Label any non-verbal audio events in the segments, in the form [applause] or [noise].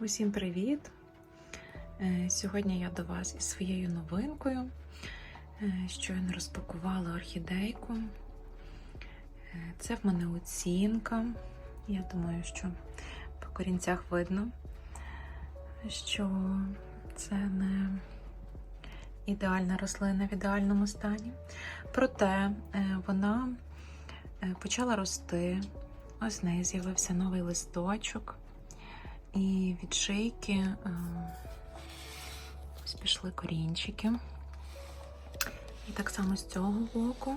Усім привіт! Е, Сьогодні я до вас із своєю новинкою. Е, Щойно розпакувала орхідейку. Е, Це в мене оцінка. Я думаю, що по корінцях видно, що це не ідеальна рослина в ідеальному стані. Проте вона почала рости. Ось в неї з'явився новий листочок. І від шийки е, ось пішли корінчики. І так само з цього боку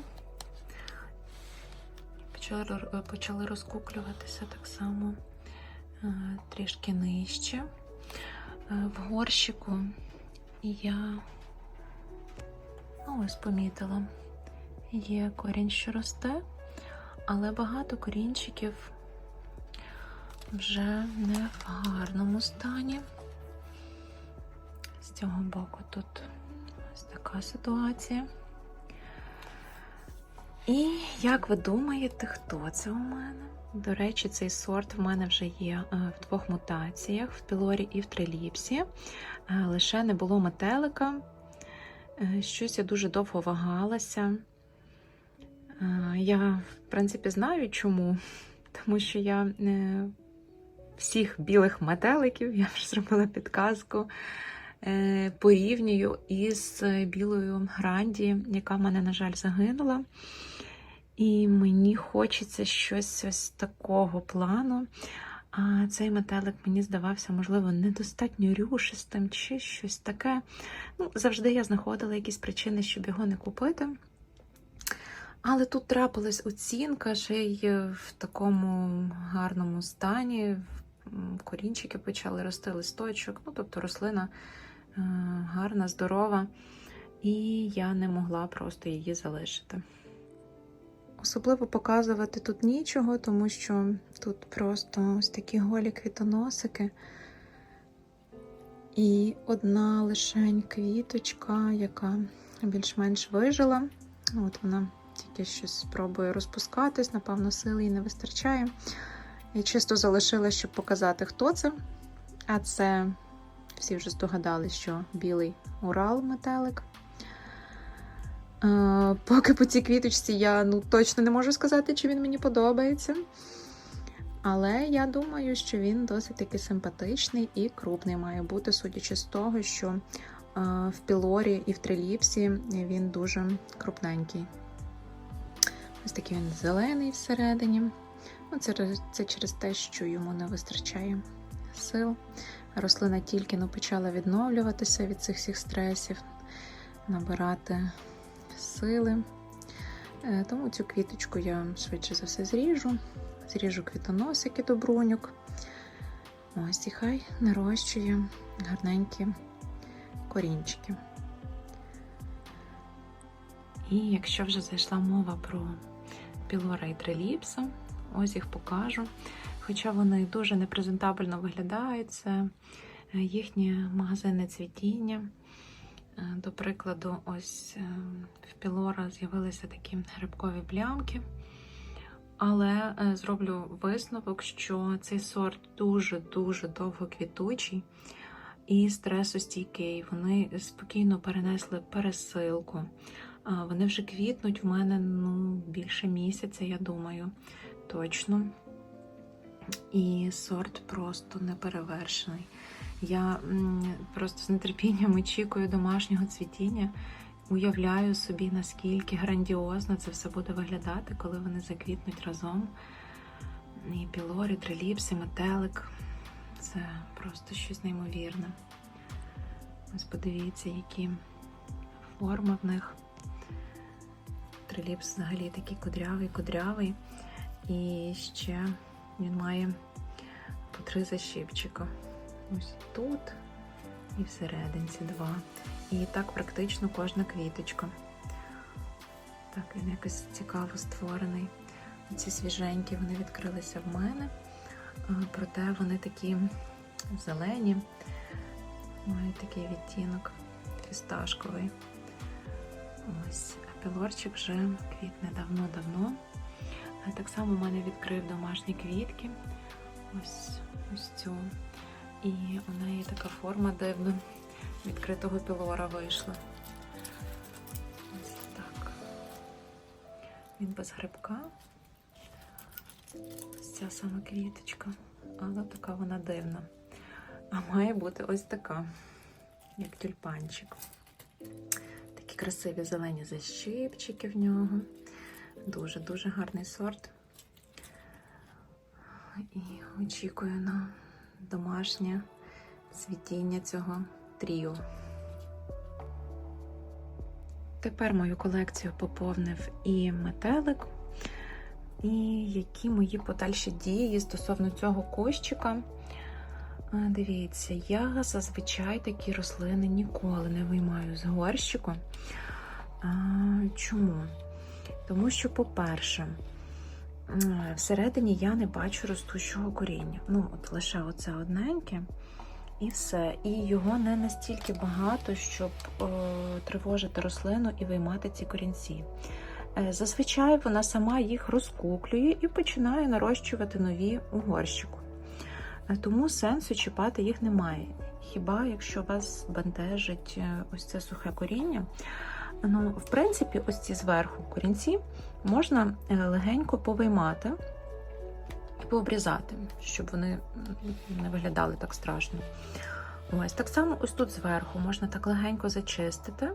почали, почали розкуклюватися так само е, трішки нижче. Е, В горщику я ну, ось помітила, є корінь, що росте, але багато корінчиків вже не в гарному стані. З цього боку тут ось така ситуація. І як ви думаєте, хто це у мене? До речі, цей сорт в мене вже є е, в двох мутаціях: в пілорі і в триліпсі. Е, Лише не було метелика. Е, Щось я дуже довго вагалася. Я, в принципі, знаю чому. [laughs] Тому що я всіх білих метеликів, я вже зробила підказку, е, порівнюю із білою гранді, яка в мене, на жаль, загинула. І мені хочеться щось ось такого плану. А цей метелик мені здавався, можливо, недостатньо рюшистим чи щось таке. Ну, завжди я знаходила якісь причини, щоб його не купити. Але тут трапилась оцінка, ще й в такому гарному стані. М, Корінчики почали рости листочок. Ну, тобто рослина е, гарна, здорова, і я не могла просто її залишити. Особливо показувати тут нічого, тому що тут просто ось такі голі квітоносики. І одна лишень квіточка, яка більш-менш вижила. От вона тільки щось спробує розпускатись, напевно, сили їй не вистачає. Я чисто залишила, щоб показати, хто це. А це всі вже здогадали, що білий Урал метелик. Е, поки по цій квіточці я ну, точно не можу сказати, чи він мені подобається. Але я думаю, що він досить таки симпатичний і крупний має бути, судячи з того, що е, в пілорі і в триліпсі він дуже крупненький. Ось такий він зелений всередині. Ну, це, це через те, що йому не вистачає сил. Рослина тільки ну, почала відновлюватися від цих всіх стресів, набирати сили. Е, Тому цю квіточку я швидше за все зріжу. Зріжу квітоносики до бруньок. Ось і хай нарощує гарненькі корінчики. І якщо вже зайшла мова про пілора і триліпса, ось їх покажу. Хоча вони дуже непрезентабельно виглядають, це е, їхнє магазинне цвітіння. Е, До прикладу, ось е, в пілора з'явилися такі грибкові плямки. Але зроблю висновок, що цей сорт дуже-дуже довго квітучий і стресостійкий. Вони спокійно перенесли пересилку. Вони вже квітнуть в мене ну, більше місяця, я думаю, точно. І сорт просто неперевершений. Я просто з нетерпінням очікую домашнього цвітіння. Уявляю собі, наскільки грандіозно це все буде виглядати, коли вони заквітнуть разом. І пілорі, триліпси, метелик. Це просто щось неймовірне. Ось подивіться, які форми в них. Триліпс взагалі такий кудрявий, кудрявий. І ще він має по три защіпчика. Ось тут і всерединці два. І так практично кожна квіточка. Так, він якось цікаво створений. Ці свіженькі вони відкрилися в мене, проте вони такі зелені, мають такий відтінок фісташковий. Ось, а пілорчик вже квітне давно-давно. Так само в мене відкрив домашні квітки. Ось, ось цю. І у неї така форма дивна. Відкритого пілора вийшла. Ось так. Він без грибка. Ось ця сама квіточка, але така вона дивна. А має бути ось така, як тюльпанчик. Такі красиві зелені защипчики в нього. Дуже-дуже гарний сорт. І очікую на домашнє цвітіння цього тріо. Тепер мою колекцію поповнив і метелик, і які мої подальші дії стосовно цього кущика. Дивіться, я зазвичай такі рослини ніколи не виймаю з горщику. Чому? Тому що, по-перше, всередині я не бачу ростущого коріння. Ну, от лише оце одненьке. І все. І його не настільки багато, щоб е, тривожити рослину і виймати ці корінці. Е, зазвичай вона сама їх розкуклює і починає нарощувати нові у горщику. Е, Тому сенсу чіпати їх немає. Хіба якщо вас бентежить ось це сухе коріння, ну, в принципі, ось ці зверху корінці можна е, легенько повиймати і пообрізати, щоб вони не виглядали так страшно. Ось так само ось тут зверху можна так легенько зачистити.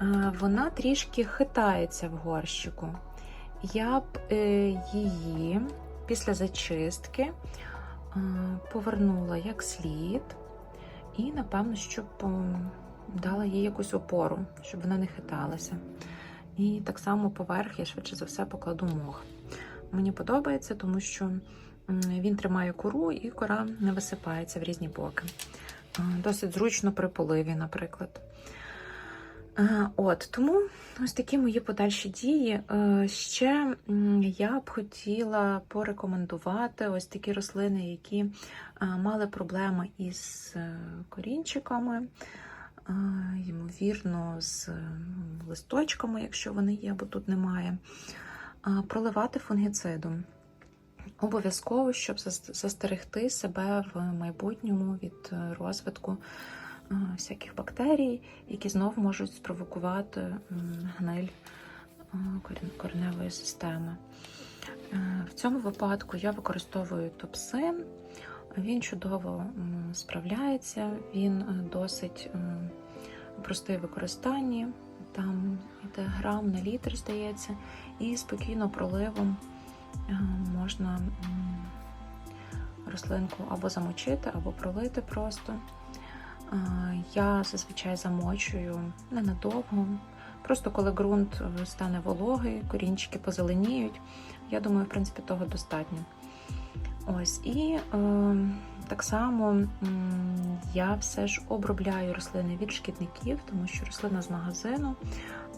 Е, Вона трішки хитається в горщику. Я б е, її після зачистки повернула як слід, і, напевно, щоб е, дала їй якусь опору, щоб вона не хиталася. І так само поверх я швидше за все покладу мох. Мені подобається, тому що він тримає кору і кора не висипається в різні боки. Досить зручно при поливі, наприклад. От тому ось такі мої подальші дії. Е, Ще я б хотіла порекомендувати ось такі рослини, які мали проблеми із е, корінчиками, ймовірно, з листочками, якщо вони є, бо тут немає. Проливати фунгіцидом. Обов'язково, щоб застерегти себе в майбутньому від е, розвитку е, всяких бактерій, які знов можуть спровокувати гниль е, кореневої системи. В цьому випадку я використовую топсин. Він чудово справляється, він е, досить простий в використанні. Там йде грам на літр, здається, і спокійно проливом е, можна рослинку або замочити, або пролити просто. Е, Я зазвичай замочую ненадовго. Просто коли ґрунт стане вологий, корінчики позеленіють. Я думаю, в принципі, того достатньо. Ось і е, так само я все ж обробляю рослини від шкідників, тому що рослина з магазину.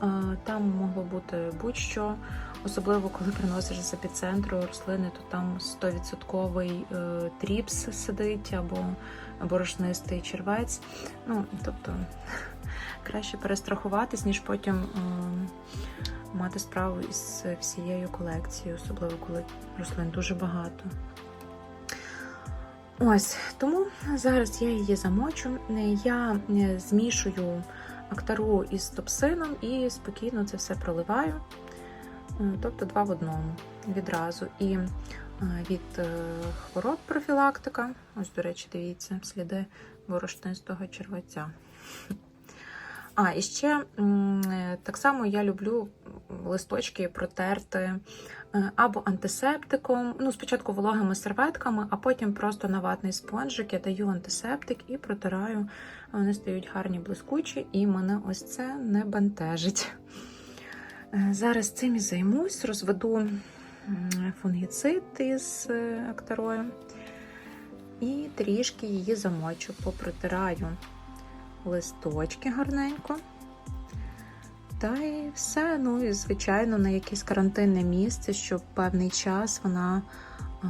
е, Там могло бути будь-що, особливо коли приносиш з епіцентру рослини, то там 100% е, тріпс сидить або борошнистий червець. Ну, тобто [laughs] краще перестрахуватись, ніж потім е, мати справу із всією колекцією, особливо коли рослин дуже багато. Ось тому зараз я її замочу. Я е, змішую актару із топсином і спокійно це все проливаю. Е, Тобто два в одному відразу. І е, від хвороб профілактика. Ось, до речі, дивіться, сліди борошнистого червеця. А, і ще так само я люблю листочки протерти е, або антисептиком, ну, спочатку вологими серветками, а потім просто на ватний спонжик я даю антисептик і протираю. Вони стають гарні блискучі, і мене ось це не бентежить. Е, Зараз цим і займусь, розведу фунгіцид із е, актарою і трішки її замочу, попротираю листочки гарненько. Та і все. Ну і, звичайно, на якесь карантинне місце, щоб певний час вона а,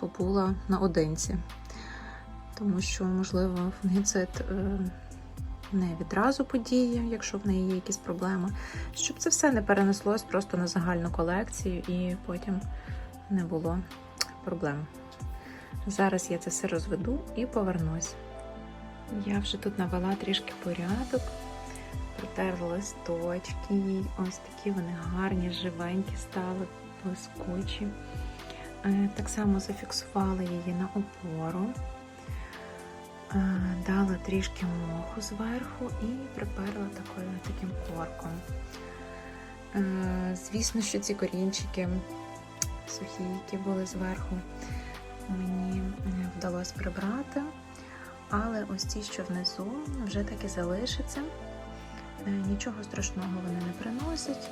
побула наодинці. Тому що, можливо, фунгіцид е, не відразу подіє, якщо в неї є якісь проблеми, щоб це все не перенеслось просто на загальну колекцію і потім не було проблем. Зараз я це все розведу і повернусь. Я вже тут навела трішки порядок, протерла листочки їй. Ось такі вони гарні, живенькі стали, блискучі. Е, Так само зафіксувала її на опору, Е, дала трішки моху зверху і приперла такою, таким корком. Е, Звісно, що ці корінчики сухі, які були зверху, мені вдалося прибрати. Але ось ті, що внизу, вже так і залишаться. Е, Нічого страшного вони не приносять.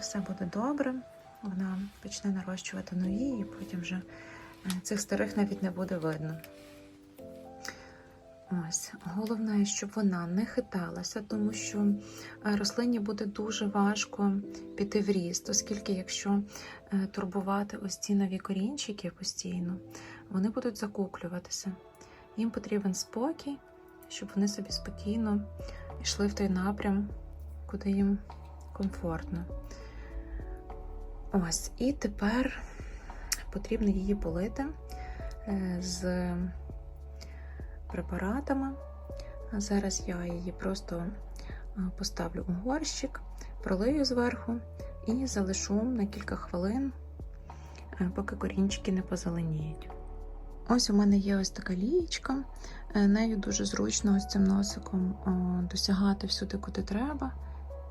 Все буде добре. Вона почне нарощувати нові, і потім вже е, цих старих навіть не буде видно. Ось, головне, щоб вона не хиталася, тому що е, рослині буде дуже важко піти в ріст, оскільки, якщо турбувати ось ці нові корінчики постійно, вони будуть закуклюватися. Їм потрібен спокій, щоб вони собі спокійно йшли в той напрям, куди їм комфортно. Ось, і тепер потрібно її полити е, з препаратами. Зараз я її просто е, поставлю у горщик, пролию зверху і залишу на кілька хвилин, е, поки корінчики не позеленіють. Ось у мене є ось така лієчка. Е, Нею дуже зручно ось цим носиком досягати всюди, куди треба.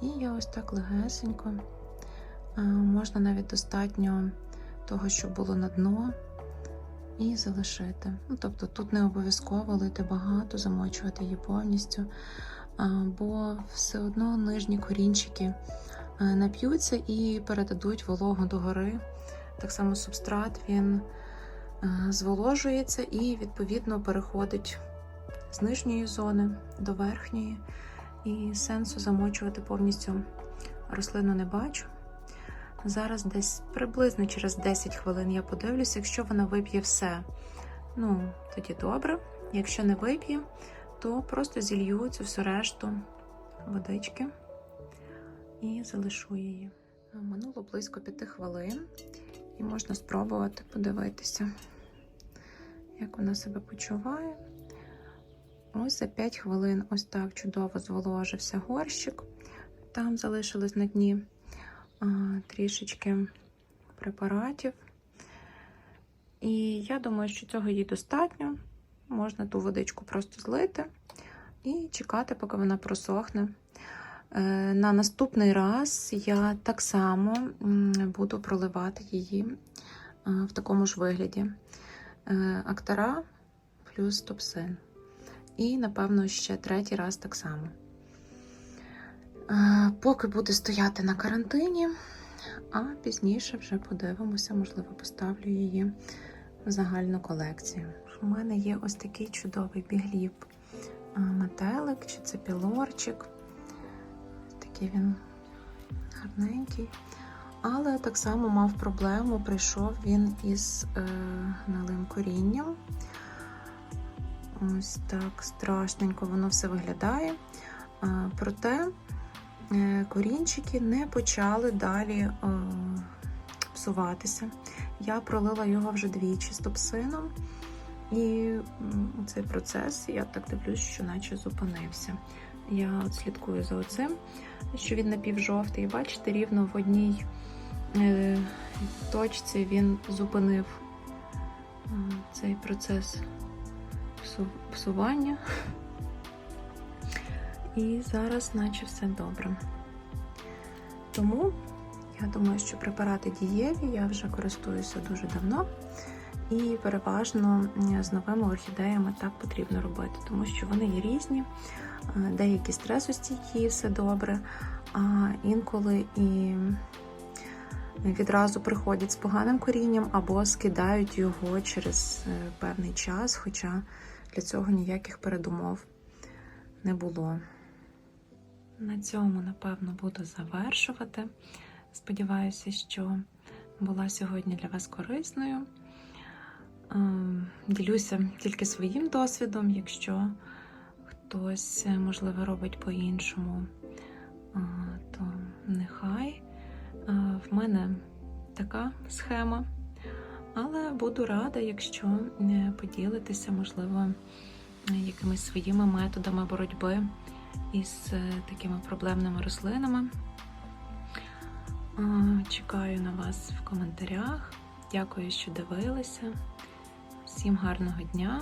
І я ось так легесенько. Е, Можна навіть достатньо того, щоб було на дно, і залишити. Ну, тобто тут не обов'язково лити багато, замочувати її повністю, бо все одно нижні корінчики е, нап'ються і передадуть вологу догори. Так само субстрат він зволожується і, відповідно, переходить з нижньої зони до верхньої. І сенсу замочувати повністю рослину не бачу. Зараз десь приблизно через 10 хвилин я подивлюся, якщо вона вип'є все, ну, тоді добре. Якщо не вип'є, то просто зілью цю всю решту водички і залишу її. Минуло близько 5 хвилин, і можна спробувати подивитися, як вона себе почуває. Ось за 5 хвилин ось так чудово зволожився горщик. Там залишилось на дні а, трішечки препаратів. І я думаю, що цього їй достатньо. Можна ту водичку просто злити і чекати, поки вона просохне. Е, На наступний раз я так само буду проливати її е, в такому ж вигляді: Е, актара плюс топсин. І, напевно, ще третій раз так само. Поки буде стояти на карантині, а пізніше вже подивимося, можливо, поставлю її в загальну колекцію. У мене є ось такий чудовий бігліп метелик, чи це пілорчик. Такий він гарненький. Але так само мав проблему, прийшов він із е, гнилим корінням. Ось так страшненько воно все виглядає. Е, проте е, корінчики не почали далі е, псуватися. Я пролила його вже двічі з топсином, і цей процес, я так дивлюсь, що наче зупинився. Я от слідкую за оцим, що він напівжовтий. Бачите, рівно в одній е, точці він зупинив е, цей процес псу- псування. І зараз, наче все добре. Тому я думаю, що препарати дієві, я вже користуюся дуже давно. І переважно з новими орхідеями так потрібно робити, тому що вони є різні, е, деякі стресостійкі, все добре, а інколи і відразу приходять з поганим корінням або скидають його через е, певний час, хоча для цього ніяких передумов не було. На цьому, напевно, буду завершувати. Сподіваюся, що була сьогодні для вас корисною. Ем, Ділюся тільки своїм досвідом, якщо хтось, е, можливо, робить по-іншому, то нехай. В мене така схема. Але буду рада, якщо е, поділитеся, можливо, якимись своїми методами боротьби із е, такими проблемними рослинами. Чекаю на вас в коментарях. Дякую, що дивилися. Всім гарного дня